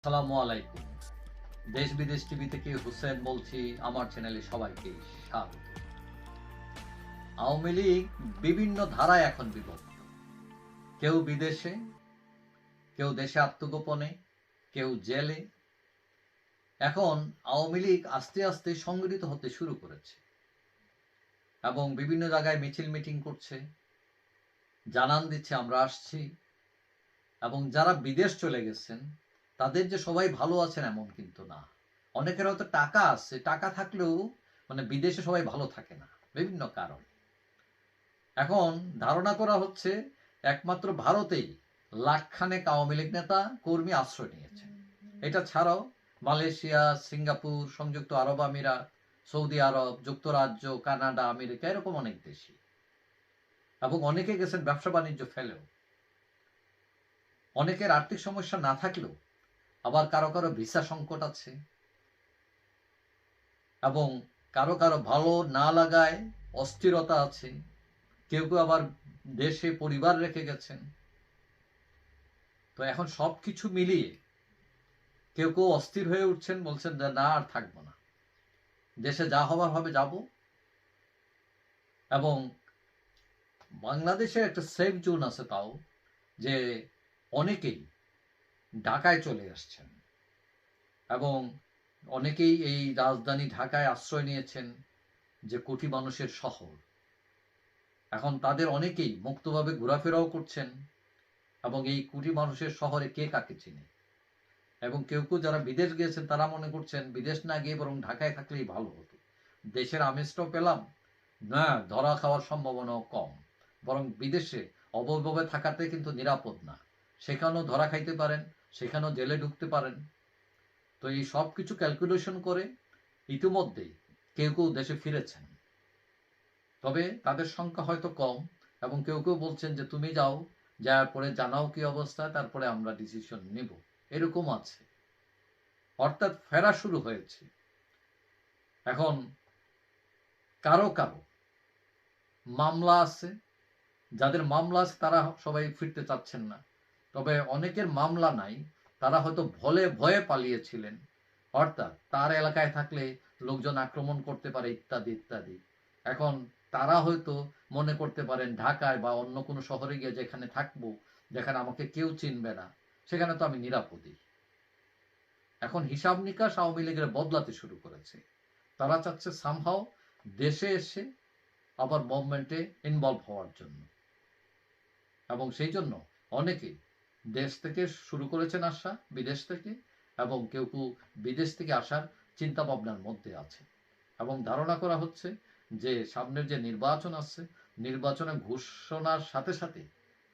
আসসালামু আলাইকুম। দেশ বিদেশ টিভি থেকে হুসেন বলছি, আমার চ্যানেলে সবাইকে স্বাগত। আওয়ামী লীগ বিভিন্ন ধারায় এখন বিভক্ত। কেউ বিদেশে, কেউ দেশে আত্মগোপনে, কেউ জেলে। এখন আওয়ামী লীগ আস্তে আস্তে সংগঠিত হতে শুরু করেছে এবং বিভিন্ন জায়গায় মিছিল মিটিং করছে, জানান দিচ্ছে, আমরা আসছি। এবং যারা বিদেশ চলে গেছেন তাদের যে সবাই ভালো আছেন এমন কিন্তু না। অনেকের হয়তো টাকা আছে, টাকা থাকলেও মানে বিদেশে সবাই ভালো থাকে না, বিভিন্ন কারণ। এখন ধারণা করা হচ্ছে একমাত্র ভারতেই লাখখানেক আওয়ামী লীগ নেতা, কর্মী আশ্রয় নিয়েছে এটা ছাড়াও মালয়েশিয়া, সিঙ্গাপুর, সংযুক্ত আরব আমিরাত, সৌদি আরব, যুক্তরাজ্য, কানাডা, আমেরিকা, এরকম অনেক দেশই। এবং অনেকে গেছেন ব্যবসা বাণিজ্য ফেলেও। অনেকের আর্থিক সমস্যা না থাকলেও আবার কারও কারও ভিসা সংকট আছে। এবং কারও কারও ভালো না লাগায় অস্থিরতা আছে। কেউ কেউ আবার দেশে পরিবার রেখে গেছেন। তো এখন সব কিছু মিলিয়ে কেউ কেউ অস্থির হয়ে উঠছেন, বলছেন যে না, আর থাকব না। দেশে যা হবার হবে যাব। এবং বাংলাদেশে একটা সেফ জোন আছে তাও, যে অনেকেই ঢাকায় চলে আসছেন। এবং অনেকেই এই রাজধানী ঢাকায় আশ্রয় নিয়েছেন যে কোটি মানুষের শহর। এখন তাদের অনেকেই মুক্তভাবে ঘোরাফেরাও করছেন এবং এই কোটি মানুষের শহরে কে কাকে চিনে? এবং কেউ কেউ যারা বিদেশ গিয়েছেন, তারা মনে করছেন বিদেশ না গিয়ে বরং ঢাকায় থাকলেই ভালো হতো। দেশের আমেজটাও পেলাম, না, ধরা খাওয়ার সম্ভাবনাও কম। বরং বিদেশে অবৈধভাবে থাকাতে কিন্তু নিরাপদ না। সেখানেও ধরা খাইতে পারেন সেখানেও জেলে ঢুকতে পারেন। তো এই সব কিছু ক্যালকুলেশন করে ইতিমধ্যেই কেউ কেউ দেশে ফিরেছেন। তবে তাদের সংখ্যা হয়তো কম এবং কেউ কেউ বলছেন যে, তুমি যাও, যাওয়ার পরে জানাও কি অবস্থা, তারপরে আমরা ডিসিশন নেব। এরকম আছে। অর্থাৎ ফেরা শুরু হয়েছে। এখন কারও কারও মামলা আছে। যাদের মামলা আছে, তারা সবাই ফিরতে চাচ্ছেন না। তবে অনেকের মামলা নাই, তারা হয়তো ভলে ভয়ে পালিয়েছিলেন। অর্থাৎ তার এলাকায় থাকলে লোকজন আক্রমণ করতে পারে ইত্যাদি ইত্যাদি। এখন তারা হয়তো মনে করতে পারেন ঢাকায় বা অন্য কোনো শহরে গিয়ে যেখানে থাকব, যেখানে আমাকে কেউ চিনবে না, সেখানে তো আমি নিরাপদই। এখন হিসাব নিকাশ আওয়ামী লীগের বদলাতে শুরু করেছে। তারা চাচ্ছে সামহাও দেশে এসে আবার মুভমেন্টে ইনভলভ হওয়ার জন্য। এবং সেই জন্য অনেকেই দেশ থেকে শুরু করেছেন আসা বিদেশ থেকে, এবং কেউ কেউ বিদেশ থেকে আসার চিন্তা ভাবনার মধ্যে আছে। এবং ধারণা করা হচ্ছে যে, সামনের যে নির্বাচন আছে নির্বাচনে ঘোষণার সাথে সাথে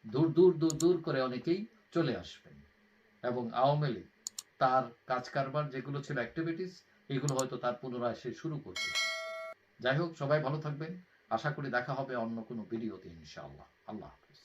দূর দূর দূর দূর করে অনেকেই চলে আসবেন। এবং আওয়ামী লীগ তার কাজ কারবার যেগুলো ছিল অ্যাক্টিভিটিস এগুলো হয়তো তার পুনরায় সে শুরু করবে। যাই হোক, সবাই ভালো থাকবেন। আশা করি দেখা হবে অন্য কোনো ভিডিওতে ইনশাআল্লাহ। আল্লাহ হাফেজ।